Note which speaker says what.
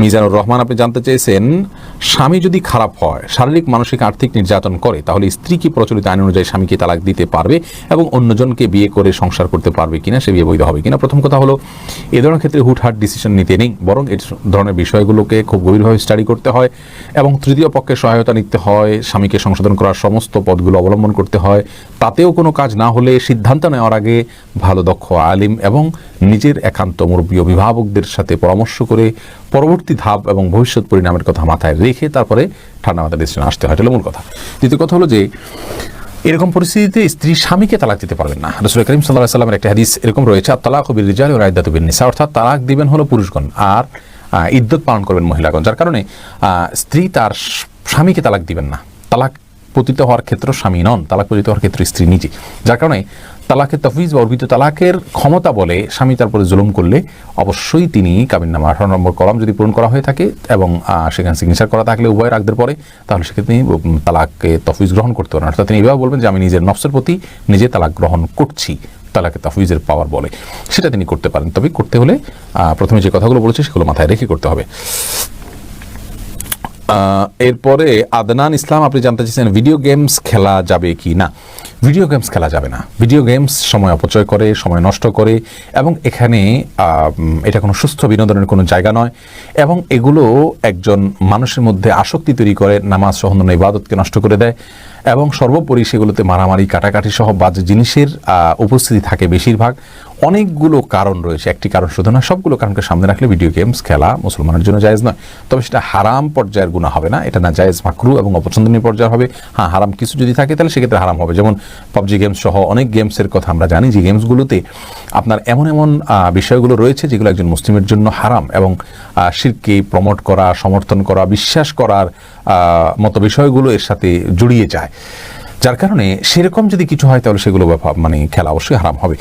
Speaker 1: মিজানুর রহমান, আপনি জানতে চেয়েছেন, স্বামী যদি খারাপ হয়, শারীরিক, মানসিক, আর্থিক নির্যাতন করে, তাহলে স্ত্রী কি প্রচলিত আইন অনুযায়ী স্বামীকে তালাক দিতে পারবে এবং অন্যজনকে বিয়ে করে সংসার করতে পারবে কিনা, সে বিয়ে বৈধ হবে কিনা? প্রথম কথা হলো, এ ধরনের ক্ষেত্রে হুটহাট ডিসিশন নিতে নেই, বরং এই ধরনের বিষয়গুলোকে খুব গভীরভাবে স্টাডি করতে হয় এবং তৃতীয় পক্ষের সহায়তা নিতে হয়, স্বামীকে সংশোধন করার সমস্ত পদগুলো অবলম্বন করতে হয়। তাতেও কোনো কাজ না হলে সিদ্ধান্ত নেওয়ার আগে ভালো, দক্ষ আলিম এবং নিজের একান্ত মুরব্বী অভিভাবকদের সাথে পরামর্শ করে পরবর্তী ধাপ এবং ভবিষ্যৎ পরিণামের কথা মাথায় রেখে তারপরে ঠান্ডা মাথায় ডিসিশন আসতে হয়। এটা মূল কথা। দ্বিতীয় কথা হলো যে, এরকম পরিস্থিতিতে স্ত্রী স্বামীকে তালাক দিতে পারবেন না। রসুল করিম সাল্লাহ সাল্লামের একটা হাদিস এরকম রয়েছে আর তালাক হবির রিজাল ও রায়দাত বিন নিসা অর্থাৎ তালাক দিবেন হলো পুরুষগণ আর ইদ্যত পালন করবেন মহিলাগণ। যার কারণে স্ত্রী তার স্বামীকে তালাক দিবেন না। তালাক পতিত হওয়ার ক্ষেত্র স্বামী নন, তালাক পতিত হওয়ার ক্ষেত্রে স্ত্রী নিজে। যার কারণে তালাকের তফিজ বা অর্পিত তালাকের ক্ষমতা বলে স্বামী তার উপরে জুলুম করলে অবশ্যই তিনি কাবিননামা আঠারো নম্বর কলাম যদি পূরণ করা হয়ে থাকে এবং সেখানে সিগনেচার করা থাকলে উভয় রাখদের পরে, তাহলে সেক্ষেত্রে তিনি তালাককে তফিজ গ্রহণ করতে পারেন। অর্থাৎ তিনি এভাবে বলবেন যে, আমি নিজের নফসের প্রতি নিজে তালাক গ্রহণ করছি তালাকে তাফিজের পাওয়ার বলে। সেটা তিনি করতে পারেন। তবে করতে হলে প্রথমে যে কথাগুলো বলেছি সেগুলো মাথায় রেখে করতে হবে। এরপরে আদনান ইসলাম, আপনি জানতে চাইছেন ভিডিও গেমস খেলা যাবে কি না ভিডিও গেমস খেলা যাবে না। ভিডিও গেমস সময় অপচয় করে, সময় নষ্ট করে, এবং এখানে এটা কোনো সুস্থ বিনোদনের কোনো জায়গা নয়। এবং এগুলো একজন মানুষের মধ্যে আসক্তি তৈরি করে, নামাজ সহ অন্যান্য ইবাদতকে নষ্ট করে দেয়, এবং সর্বোপরি সেগুলোতে মারামারি, কাটাকাটি সহ বাজে জিনিসের উপস্থিতি থাকে বেশিরভাগ। অনেকগুলো কারণ রয়েছে। একটি কারণ শুধু না সবগুলো কারণকে সামনে রাখলে ভিডিও গেমস খেলা মুসলমানের জন্য জায়েজ নয়। তবে সেটা হারাম পর্যায়ের গুণা হবে না, এটা না জায়েজ, মাকরু এবং অপছন্দনীয় পর্যায়ে হবে। হ্যাঁ হারাম কিছু যদি থাকে, তাহলে সেক্ষেত্রে হারাম হবে। যেমন পাবজি গেমস সহ অনেক গেমসের কথা আমরা জানি, যে গেমসগুলোতে আপনার এমন এমন বিষয়গুলো রয়েছে, যেগুলো একজন মুসলিমের জন্য হারাম এবং শিরকে প্রমোট করা, সমর্থন করা, বিশ্বাস করার মতো বিষয়গুলো এর সাথে জড়িয়ে যায়। যার কারণে সেরকম যদি কিছু হয়, তাহলে সেগুলো মানে খেলা অবশ্যই হারাম হবে।